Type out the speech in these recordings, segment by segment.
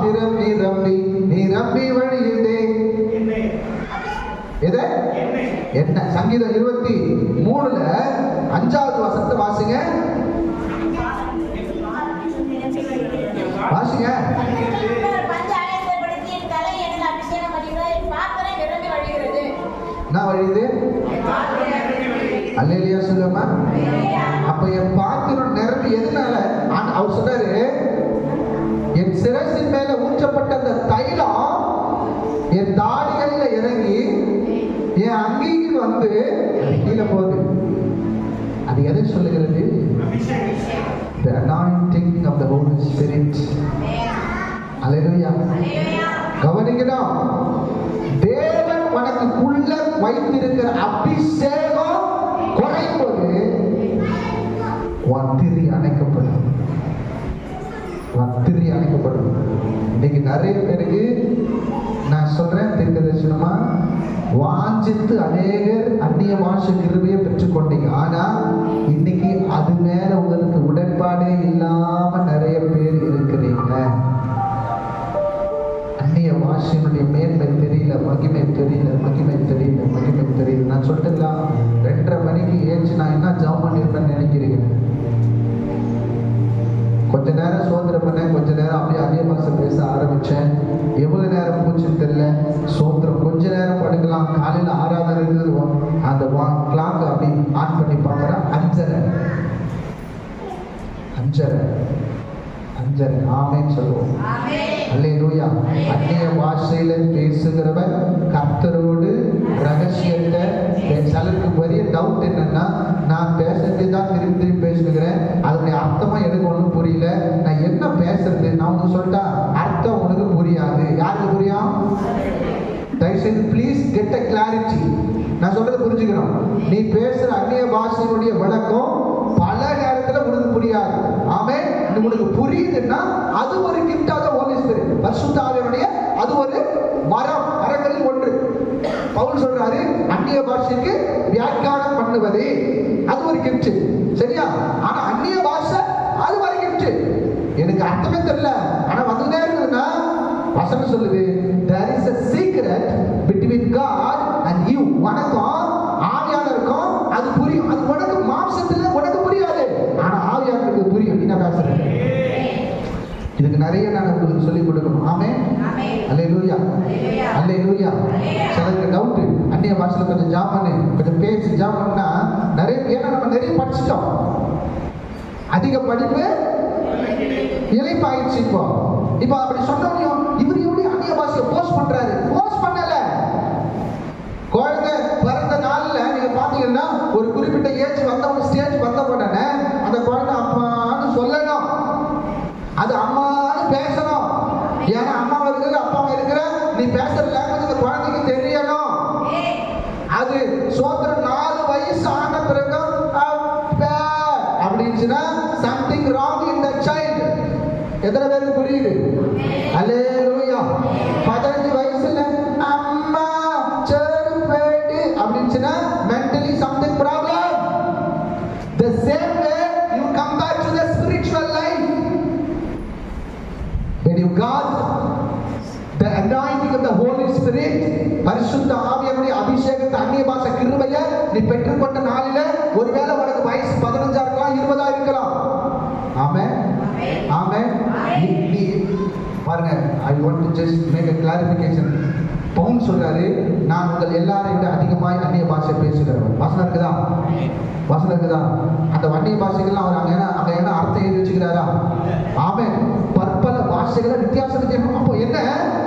வசனம் சொல்லி கொடுக்குதுன்னா என் பாத்திரம் நீ ரம்பி நீ ரம்பி வழியுதே எதை? என்ன? சங்கீதம் இருபத்தி மூணுல அஞ்சாவது வசனத்தை வாசிங்க. வாசிங்க. நிரம்பி என்ன வழியுது அல்லையா சொல்லுமா அப்ப என் பாத்திரம் நிரம்பி எதனால? அவர் சொன்னாரு என் சிரசின் மேல ஊற்றப்பட்ட அந்த தைலம் என் தாடிகளில் இறங்கி என் அங்கிக்கு வந்து கீழே போகுது. அது எதை சொல்லுகிறது? The anointing of the Holy Spirit. அல்லேலூயா கவனிக்கணும். தேவன் உனக்குள்ள வைத்திருக்கிற அபிஷேகம் குறைப்பது போது உன் திரி அணைக்கப்படும் இன்னைக்கு நிறைய பேருக்கு நான் சொல்றேன் தீர்க்க தரிசனமா. வாஞ்சித்து அநேகர் அந்நிய பாஷை கிருபையை பெற்றுக்கொண்டீங்க. ஆனா இன்னைக்கு அது மேல உங்களுக்கு உடன்பாடே இல்லாம நிறைய பேர் இருக்கிறீங்க. அந்நிய பாஷையினுடைய மேன்மை தெரியல மகிமை தெரியல மகிமை தெரியல மகிமை தெரியல. நான் சொல்லிட்டுங்களா ரெண்டரை மணிக்கு ஏச்சு நான் என்ன ஜாம் பண்ணியிருப்பேன்னு நினைக்கிறீங்க? பேச ஆரம்பிச்சேன். எவ்வளவு நேரம் போச்சுன்னு தெரியல. சோத்திரம் கொஞ்ச நேரம் படுக்கலாம். காலையில ஆறாவது இருந்தது அந்த கிளாக் அப்படி ஆன் பண்ணி பார்க்குறேன். அஞ்சரை. அஞ்சரை. அஞ்சரை. ஆமேன்னு சொல்லுவோம். அல்லேலூயா. அந்நிய பாஷையில பேசுகிறவன் கர்த்தரோடு ரகசியத்தை என் சிலருக்கு பெரிய டவுட் என்னன்னா நான் பேசுறது தான் திரும்பி திரும்பி பேசுகிறேன். அதனுடைய அர்த்தமா எனக்கு ஒன்றும் புரியல. நான் என்ன பேசுறது? நான் உனக்கு சொல்லிட்டா? அர்த்தம் உனக்கு புரியாது. யாருக்கு புரியும்? தயவுசெய்து ப்ளீஸ் கெட் அ கிளாரிட்டி நான் சொல்றது புரிஞ்சுக்கிறோம் நீ பேசுற அந்நிய பாஷையினுடைய விளக்கம் பல நேரத்துல உனக்கு புரியாது. ஆமே உனக்கு புரியுதுன்னா அது ஒரு கிஃப்டாக ஹோலி ஸ்பிரிட் பரிசுத்தாவியனுடைய அது ஒரு மரம் மரங்களில் ஒன்று. பவுல் சொல்றாரு அந்நிய பாஷைக்கு வியாக்கியானம் பண்ணுவது அது ஒரு கிஃப்ட் சரியா? ஆனா அந்நிய பாஷை அது ஒரு கிஃப்ட் எனக்கு அர்த்தமே தெரியல. வசனம் சொல்லுது there is a secret between God and you. உனக்கும் ஆவியானருக்கும் அது புரியும். அது உனக்கு மாம்சத்துல உனக்கு புரியாது. ஆனா ஆவியானருக்கு புரியும். என்ன பேசுறேன் இதுக்கு நிறைய நான் உங்களுக்கு சொல்லிக் கொடுக்கணும். ஆமே அல்லேலூயா. அல்லேலூயா. சிலருக்கு டவுட் அந்நிய பாஷையில கொஞ்சம் ஜாம் பண்ணு. கொஞ்சம் பேசி ஜாம் பண்ணா நிறைய ஏன்னா நம்ம நிறைய படிச்சிட்டோம். அதிக படிப்பு இலைப்பாயிடுச்சு இப்போ. இப்போ அப்படி அந்நிய ஃபோர்ஸ் பண்றாரு. ஃபோர்ஸ் பண்ணல. குழந்தை பிறந்த நாள்ல நீங்க பாத்தீங்கன்னா ஒரு குறிப்பிட்ட ஏஜ் வந்த ஸ்டேஜ் வந்த உடனே அந்த குழந்தை அப்பான்னு சொல்லணும். அது அம்மான்னு பேசணும். ஏன்னா அம்மா இருக்கிற அப்பா இருக்கிற நீ பேசுற லாங்குவேஜ் அந்த குழந்தைக்கு தெரியணும். அது சோத்திர நாலு வயசு ஆன பிறகு அப்பா அப்படின்னுச்சுன்னா something wrong in the child எத்தனை பேருக்கு புரியுது? அலே லூயா வயசுல when you got the anointing of the Holy Spirit பரிசுத்த ஆவியனுடைய அபிஷேகத்தை அந்நிய பாஷை கிருபைய நீ பெற்றுக்கொண்ட நாளில ஒருவேளை உனக்கு வயசு பதினஞ்சா இருக்கலாம் இருபதா இருக்கலாம். ஆமே ஆமே நீ பாருங்க I want to just make a clarification பவுன் சொல்றாரு நான் உங்கள் எல்லாரை விட அதிகமாய் அந்நிய பாஷை பேசுகிறவன் வசனம் இருக்குதா? வசனம் இருக்குதா? அந்த வண்டிய பாஷைகள்லாம் அவர் அங்க என்ன அங்க என்ன அர்த்தம் எழுதி வச்சுக்கிறாரா? ஆமே பற்பல பாஷைகளை வித்தியாசம் வித்தியாசம் அப்போ என்ன?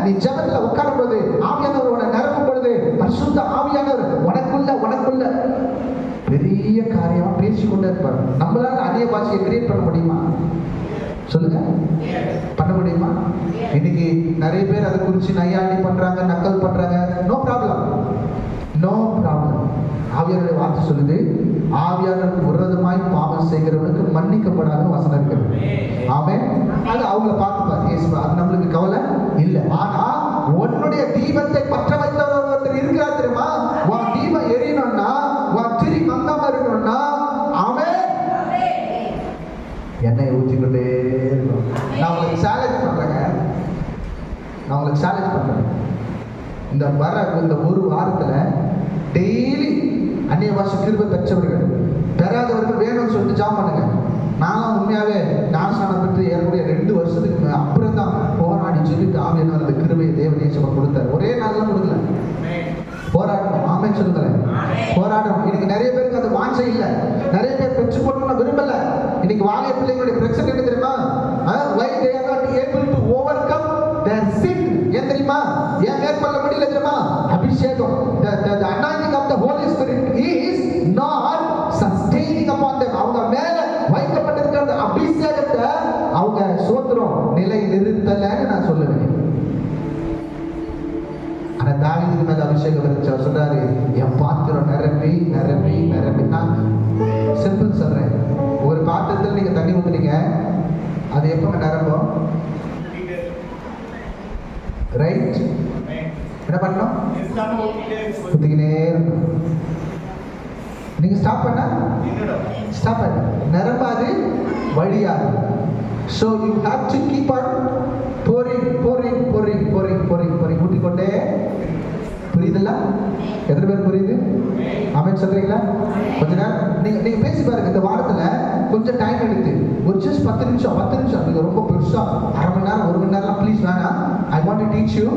நீ ஜபத்துல உட்காரும் பொழுது ஆவியானவர் உன்னை நிரப்பும் பொழுது பரிசுத்த ஆவியானவர் உனக்குள்ள உனக்குள்ள பெரிய காரியமா பேசிக்கொண்டே இருப்பார். நம்மளால அந்நிய பாஷையை கிரியேட் பண்ண முடியுமா? சொல்லுங்க. பண்ண முடியுமா? இன்னைக்கு நிறைய பேர் அதை குறிச்சு நையாண்டி பண்றாங்க நக்கல் பண்றாங்க? நோ ப்ராப்ளம் நோ ப்ராப்ளம் ஆவியாருடைய வார்த்தை சொல்லுது ஆவியானருக்கு விரோதமாய் பாவம் செய்கிறவனுக்கு மன்னிக்கப்படாத வசனம் இருக்கிறது ஆமே அது அவங்கள பார்த்துப்பார். இயேசுவா அது நம்மளுக்கு கவலை இல்லை. ஆனா உன்னுடைய தீபத்தை பற்ற இந்த வர இந்த ஒரு வாரத்துல டெய்லி அந்நிய பாஷை கிருபை பெற்றவர்கள் பெறாதவர்கள் வேணும்னு சொல்லிட்டு ஜாம் பண்ணுங்க. நானும் உண்மையாவே ஞானஸ்தானம் பெற்று ஏறக்கூடிய ரெண்டு வருஷத்துக்கு அப்புறம் தான் போராடி சொல்லிட்டு ஆவியானவர் அந்த கிருபையை தேவன் இயேசுவர் கொடுத்தார். ஒரே நாள்ல கொடுக்கல. போராடணும். ஆமே சொல்லுங்களேன். போராடணும். இன்னைக்கு நிறைய பேருக்கு அது வாஞ்சை இல்ல. நிறைய பேர் பெற்றுக்கொள்ளணும்னு விரும்பல. இன்னைக்கு வாலிய பிள்ளைகளுடைய பிரச்சனை என்ன தெரியுமா why they are not able to overcome their sin ஏன் தெரியுமா ஏன் மேற்கொள்ள தெரியுமா? அபிஷேகம். The the the anointing of the holy spirit is not sustaining upon them. அவங்க மேல வைக்கப்பட்டிருக்கிற அந்த அபிஷேகத்தை அவங்க சோத்திரம் நிலை நிறுத்தலைன்னு நான் சொல்லுவேன். ஆனா தாவீதுக்கு மேல அபிஷேகம் இருந்துச்சு. அவர் சொல்றாரு என் பாத்திரம் நிரம்பி நிரம்பி நிரம்பி நான் சிம்பிள் சொல்றேன். ஒரு பாத்திரத்தில் நீங்க தண்ணி ஊத்துறீங்க அது எப்பங்க நிரம்பும். ரைட் என்ன பண்ணணும்? குத்திக்கிட்டே நீங்க ஸ்டாப் பண்ண? ஸ்டாப் பண்ண. நிரம்பாது வழியாது. So you have to keep on pouring pouring pouring pouring pouring pouring ஊட்டிக்கொண்டே. புரியுதுல்ல எத்தனை பேர் புரியுது? அமைச்சு சொல்றீங்களா? கொஞ்ச நேரம். நீங்க நீங்க பேசி பாருங்க. இந்த வாரத்துல கொஞ்சம் டைம் எடுத்து ஒரு ஜஸ்ட் பத்து நிமிஷம் பத்து நிமிஷம். நீங்க ரொம்ப பெருசா அரை மணி நேரம் ஒரு மணி நேரம் ப்ளீஸ் வேணாம். I want to teach you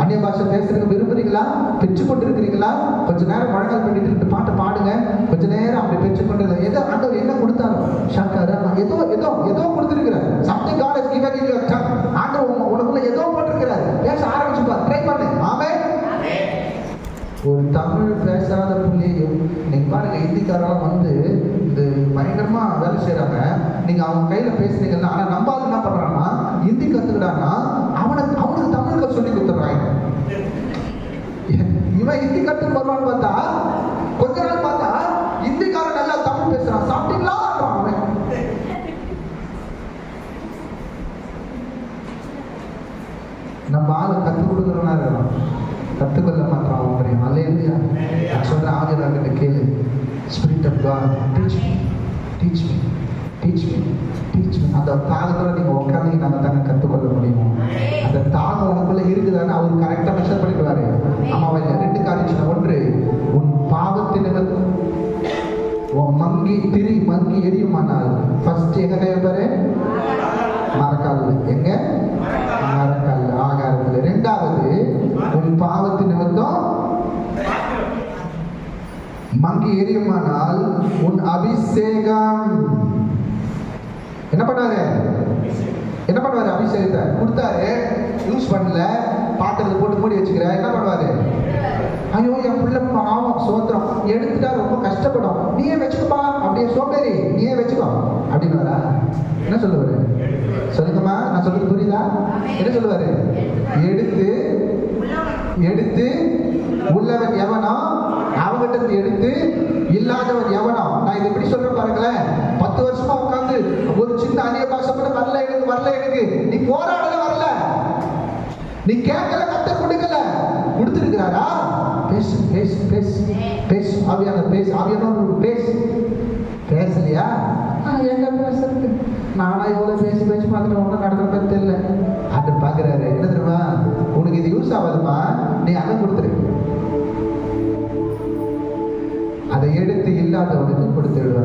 அந்நிய பாஷை பேசுறதுக்கு விரும்புறீங்களா? பெற்றுக்கொண்டு இருக்கிறீங்களா கொஞ்ச நேரம் முழங்கால் பண்ணிட்டு பாட்டு பாடுங்க. கொஞ்ச நேரம் அப்படி பெற்றுக்கொண்டு இருங்க. ஏதோ ஆண்டவர் என்ன கொடுத்தாரோ? ஷாக்காரா? ஏதோ ஏதோ ஏதோ கொடுத்துருக்கிறார். Something God is given in your tongue. ஆண்டவர் உனக்குள்ள ஏதோ போட்டிருக்கிறார். பேச ஆரம்பிச்சு பாரு ட்ரை பண்ணு ஆமே ஒரு தமிழ் பேசாத பிள்ளையும் நீங்க பாருங்க ஹிந்திக்காரெல்லாம் வந்து இந்த பயங்கரமா வேலை செய்றாங்க. நீங்க அவங்க கையில பேசுனீங்கன்னா ஆனா நம்ம ஆளு என்ன பண்றான்னா ஹிந்தி கத்துக்கிறான்னா அவனுக்கு அவனுக்கு தமிழ் கத்து சொல்லி கொடுத்துட்றாங்க இவன் ஹிந்தி கற்றுக்கு வருவான்னு பார்த்தா கொஞ்ச நாள் பார்த்தா ஹிந்திக்காரன் நல்லா தமிழ் பேசுறான். சாப்பிட்டீங்களா? அவன். நம்ம ஆளு கற்றுக் கொடுக்குறவனா இருக்கலாம் கற்றுக்கொள்ள மாட்டான் அவன் அலையிலையா நான் சொல்கிறேன் ஆதிராகிட்ட கேளு. Spirit of God teach me teach me teach me teach me அந்த தாகத்தில் நீங்கள் உட்காந்தீங்கன்னா தானே கற்றுக்கொள்ள முடியும்? அந்த தாகம் உனக்குள்ள இருக்குதானே அவர் கரெக்டாக மெஷர் பண்ணிடுவாரு அம்மாவை காரியம் ஒன்று உன் பாவத்தின் நிமித்தம் உன் மங்கி திரி மங்கி எரியுமானால் ஃபர்ஸ்ட் எங்க கையப்பாரு மரக்கால் எங்க? மரக்கால் ஆகாரத்தில். ரெண்டாவது உன் பாவத்தின் நிமித்தம் மங்கி எரியுமானால் உன் அபிஷேகம். என்ன பண்ணாரு என்ன பண்ணுவாரு? அபிஷேகத்தை கொடுத்தாரு. யூஸ் பண்ணல. பாத்திரத்தை போட்டு மூடி வச்சுக்கிற என்ன பண்ணுவாரு? ஐயோ என் பிள்ளை பாவம் சோத்திரம். எடுத்துட்டா ரொம்ப கஷ்டப்படும். நீயே வச்சுக்கப்பா. அப்படியே சோம்பேறி. நீயே வச்சுக்கோ. அப்படின்னு என்ன சொல்லுவாரு? சொல்லுங்கம்மா நான் சொல்றது புரியுதா? என்ன சொல்லுவாரு? எடுத்து எடுத்து உள்ளவன் எவனோ அவங்கிட்ட எடுத்து இல்லாதவன் எவனோ. நான் இது எப்படி சொல்றேன் பாருங்களேன். பத்து வருஷமா உட்காந்து ஒரு சின்ன அந்நிய பாஷை கூட வரல எனக்கு வரல எனக்கு. நீ போராடல வரல. நீ கேட்கல கத்த கொடுக்கல. பேசு பேசு பேசு. ஆவியான பேசு ஆவியான பேசு? பேசலையா? எங்க பேசுறது? நானா எவ்வளவு பேசி பேசி பார்த்துட்டு ஒன்றும் நடக்கிற மாதிரி தெரியல. அது பார்க்குறாரு என்ன தெரியுமா? உனக்கு இது யூஸ் ஆகாதுமா? நீ அதை கொடுத்துரு. அதை எடுத்து இல்லாதவனுக்கு கொடுத்து